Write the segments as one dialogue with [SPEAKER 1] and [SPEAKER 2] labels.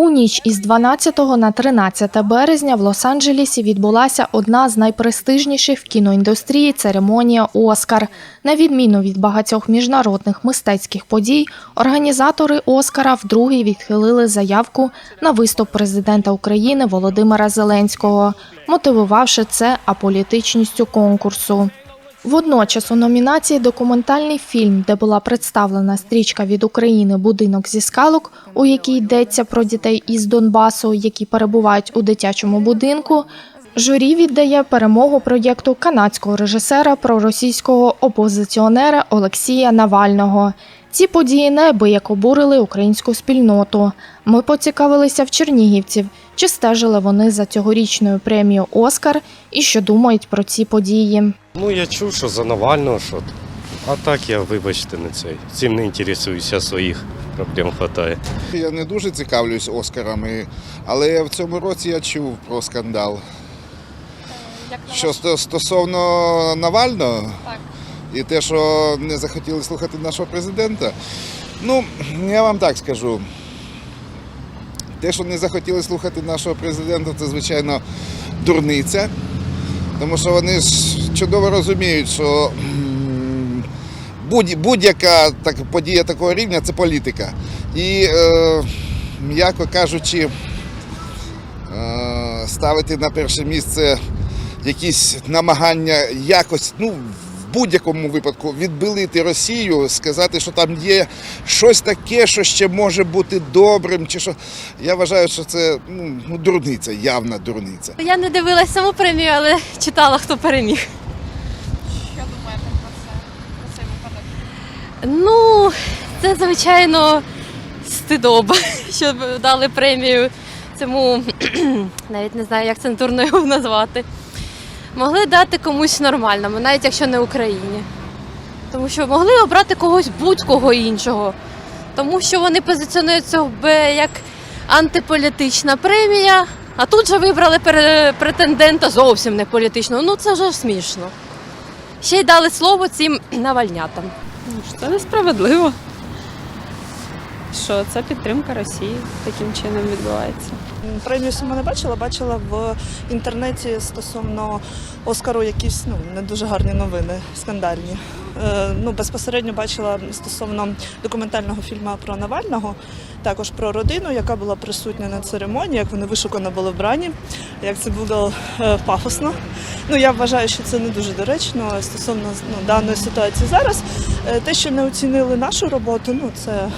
[SPEAKER 1] У ніч із 12 на 13 березня в Лос-Анджелесі відбулася одна з найпрестижніших в кіноіндустрії церемонія Оскар. На відміну від багатьох міжнародних мистецьких подій, організатори Оскара вдруге відхилили заявку на виступ президента України Володимира Зеленського, мотивувавши це аполітичністю конкурсу. Водночас у номінації документальний фільм, де була представлена стрічка від України Будинок зі скалок, у якій йдеться про дітей із Донбасу, які перебувають у дитячому будинку. Журі віддає перемогу проєкту канадського режисера проросійського опозиціонера Олексія Навального. Ці події неабияк обурили українську спільноту. Ми поцікавилися в чернігівців, чи стежили вони за цьогорічною премією Оскар і що думають про ці події.
[SPEAKER 2] Ну, я чув, що за Навального, що. А так я, вибачте, не цей. Цим не інтересуюся, своїх проблем хватає.
[SPEAKER 3] Я не дуже цікавлюсь Оскарами, але в цьому році я чув про скандал. Що сто- стосовно Навального і те, що не захотіли слухати нашого президента. Ну, я вам так скажу. Те, що не захотіли слухати нашого президента, це звичайно дурниця. Тому що вони ж чудово розуміють, що м, будь- будь-яка так, подія такого рівня це політика. І, е, м'яко кажучи, е, ставити на перше місце якісь намагання якось, ну, в будь-якому випадку відбилити Росію, сказати, що там є щось таке, що ще може бути добрим, чи що. Я вважаю, що це ну, ну, дурниця, явна дурниця.
[SPEAKER 4] Я не дивилась саму премію, але читала, хто переміг.
[SPEAKER 5] Що думаєте про це? Про цей випадок?
[SPEAKER 4] Ну, це звичайно стидоба, що дали премію цьому, навіть не знаю, як цензурно його назвати. Могли дати комусь нормальному, навіть якщо не Україні. Тому що могли обрати когось будь-кого іншого. Тому що вони позиціонують себе як антиполітична премія, а тут же вибрали претендента зовсім не політичного. Ну це ж смішно. Ще й дали слово цим навальнятам.
[SPEAKER 6] Ну, Це несправедливо. Що це підтримка Росії таким чином відбувається.
[SPEAKER 7] Премію сама не бачила, бачила в інтернеті стосовно Оскару якісь ну не дуже гарні новини, скандальні. Е, ну безпосередньо бачила стосовно документального фільму про Навального, також про родину, яка була присутня на церемонії, як вони вишукано були вбрані, як це було е, пафосно. Ну я вважаю, що це не дуже доречно стосовно ну, даної ситуації зараз. Е, Те, що не оцінили нашу роботу, ну це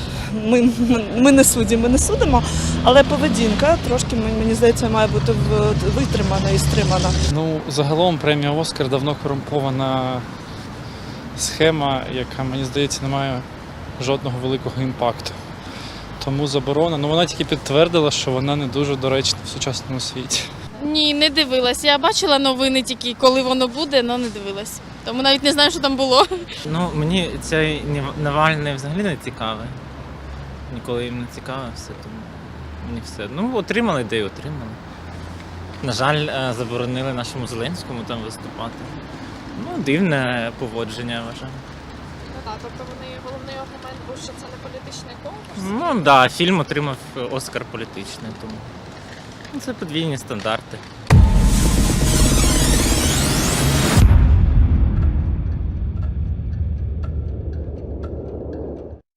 [SPEAKER 7] ми, ми не судді, ми не судимо, але поведінка трошки мені здається має бути витримана і стримана.
[SPEAKER 8] Ну, загалом премія Оскар давно корумпована схема, яка, мені здається, не має жодного великого імпакту. Тому заборона, ну вона тільки підтвердила, що вона не дуже доречна в сучасному світі.
[SPEAKER 5] Ні, не дивилась. Я бачила новини тільки, коли воно буде, але не дивилась. Тому навіть не знаю, що там було.
[SPEAKER 9] Ну, мені цей Навальний взагалі не цікавий. Ніколи їм не цікавився, тому мені все. Ну, отримали, де й отримали. На жаль, е, заборонили нашому Зеленському там виступати. Ну, дивне поводження, я вважаю.
[SPEAKER 5] Ну так, тобто вони головний аргумент був, що це не політичний конкурс.
[SPEAKER 9] Ну, так, да, фільм отримав Оскар політичний, тому це подвійні стандарти.